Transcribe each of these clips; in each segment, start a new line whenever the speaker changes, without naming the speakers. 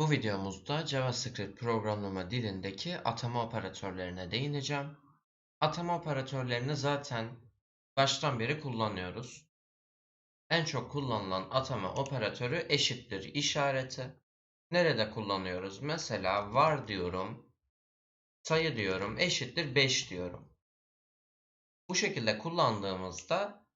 Bu videomuzda JavaScript programlama dilindeki atama operatörlerine değineceğim. Atama operatörlerini zaten baştan beri kullanıyoruz. En çok kullanılan atama operatörü eşittir işareti. Nerede kullanıyoruz? Mesela var diyorum, sayı diyorum, eşittir 5 diyorum. Bu şekilde kullandığımızda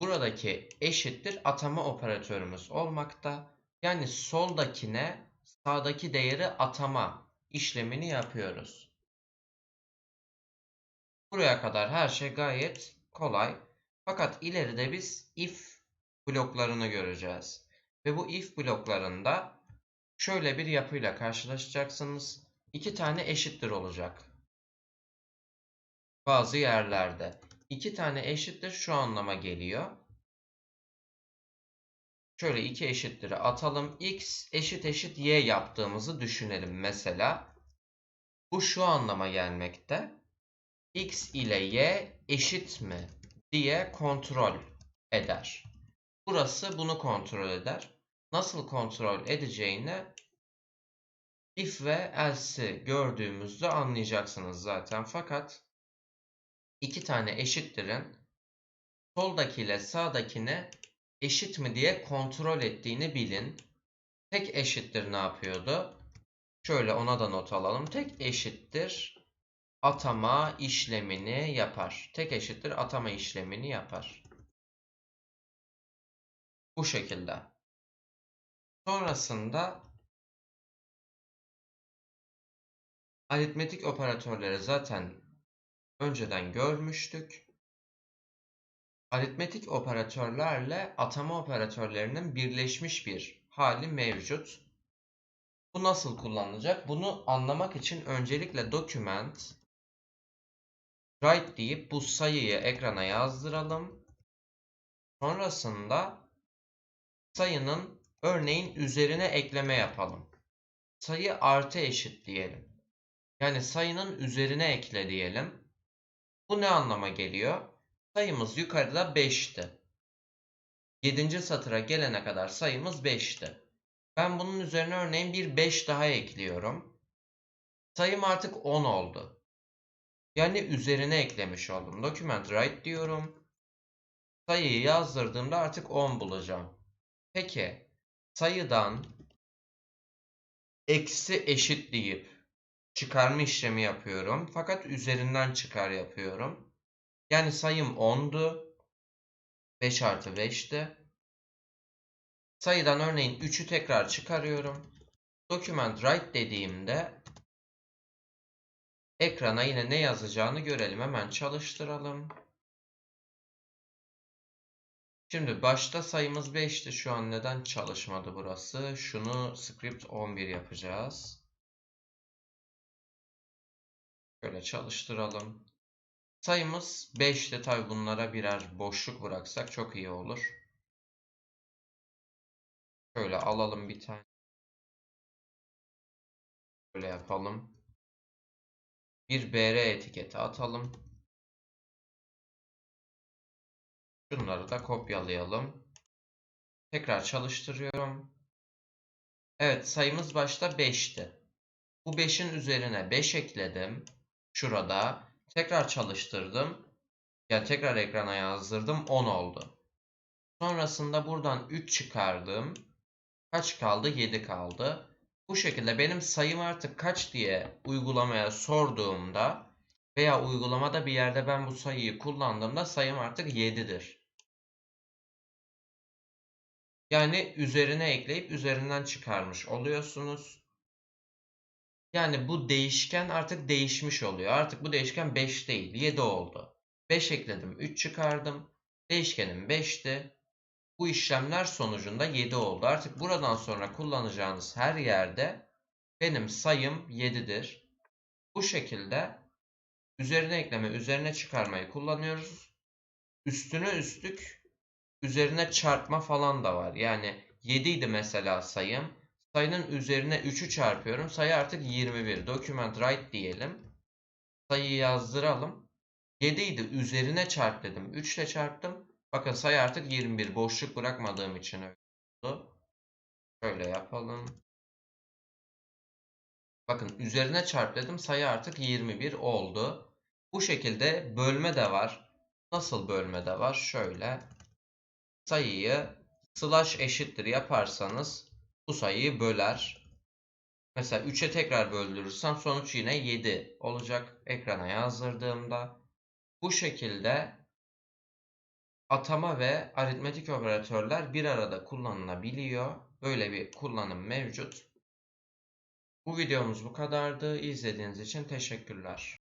buradaki eşittir atama operatörümüz olmakta. Yani soldakine sağdaki değeri atama işlemini yapıyoruz. Buraya kadar her şey gayet kolay. Fakat ileride biz if bloklarını göreceğiz. Ve bu if bloklarında şöyle bir yapıyla karşılaşacaksınız. İki tane eşittir olacak. Bazı yerlerde. iki tane eşittir şu anlama geliyor. Şöyle iki eşittir'i atalım. X eşit eşit Y yaptığımızı düşünelim mesela. Bu şu anlama gelmekte. X ile Y eşit mi diye kontrol eder. Burası bunu kontrol eder. Nasıl kontrol edeceğini if ve else'i gördüğümüzde anlayacaksınız zaten. Fakat iki tane eşittirin soldaki ile sağdakine eşit mi diye kontrol ettiğini bilin. Tek eşittir ne yapıyordu? Şöyle ona da not alalım. Tek eşittir atama işlemini yapar. Tek eşittir atama işlemini yapar. Bu şekilde. Sonrasında aritmetik operatörleri zaten önceden görmüştük. Aritmetik operatörlerle atama operatörlerinin birleşmiş bir hali mevcut. Bu nasıl kullanılacak? Bunu anlamak için öncelikle document write deyip bu sayıyı ekrana yazdıralım. Sonrasında sayının örneğin üzerine ekleme yapalım. Sayı artı eşit diyelim. Yani sayının üzerine ekle diyelim. Bu ne anlama geliyor? Sayımız yukarıda 5'ti. 7. satıra gelene kadar sayımız 5'ti. Ben bunun üzerine örneğin bir 5 daha ekliyorum. Sayım artık 10 oldu. Yani üzerine eklemiş oldum. Document write diyorum. Sayıyı yazdırdığımda artık 10 bulacağım. Peki sayıdan eksi eşit deyip çıkarma işlemi yapıyorum. Fakat üzerinden çıkar yapıyorum. Yani sayım 10'du. 5 artı 5'ti. Sayıdan örneğin 3'ü tekrar çıkarıyorum. Document write dediğimde ekrana yine ne yazacağını görelim. Hemen çalıştıralım. Şimdi başta sayımız 5'ti. Şu an neden çalışmadı burası? Şunu script 11 yapacağız. Şöyle çalıştıralım. Sayımız 5'ti. Tabi bunlara birer boşluk bıraksak çok iyi olur. Şöyle alalım bir tane. Böyle yapalım. Bir BR etiketi atalım. Şunları da kopyalayalım. Tekrar çalıştırıyorum. Evet sayımız başta 5'ti. Bu 5'in üzerine 5 ekledim. Şurada. Tekrar çalıştırdım. Yani tekrar ekrana yazdırdım. 10 oldu. Sonrasında buradan 3 çıkardım. Kaç kaldı? 7 kaldı. Bu şekilde benim sayım artık kaç diye uygulamaya sorduğumda veya uygulamada bir yerde ben bu sayıyı kullandığımda sayım artık 7'dir. Yani üzerine ekleyip üzerinden çıkarmış oluyorsunuz. Yani bu değişken artık değişmiş oluyor. Artık bu değişken 5 değil 7 oldu. 5 ekledim 3 çıkardım. Değişkenim 5'ti. Bu işlemler sonucunda 7 oldu. Artık buradan sonra kullanacağınız her yerde benim sayım 7'dir. Bu şekilde üzerine ekleme, üzerine çıkarmayı kullanıyoruz. Üstüne üstlük üzerine çarpma falan da var. Yani 7 idi mesela sayım. Sayının üzerine 3'ü çarpıyorum. Sayı artık 21. Document write diyelim. Sayıyı yazdıralım. 7 idi. Üzerine çarp dedim. 3 ile çarptım. Bakın sayı artık 21. Boşluk bırakmadığım için öyle oldu. Şöyle yapalım. Bakın üzerine çarp dedim sayı artık 21 oldu. Bu şekilde bölme de var. Nasıl bölme de var? Şöyle sayıyı slash eşittir yaparsanız bu sayıyı böler. Mesela 3'e tekrar böldürürsem sonuç yine 7 olacak ekrana yazdırdığımda. Bu şekilde atama ve aritmetik operatörler bir arada kullanılabiliyor. Böyle bir kullanım mevcut. Bu videomuz bu kadardı. İzlediğiniz için teşekkürler.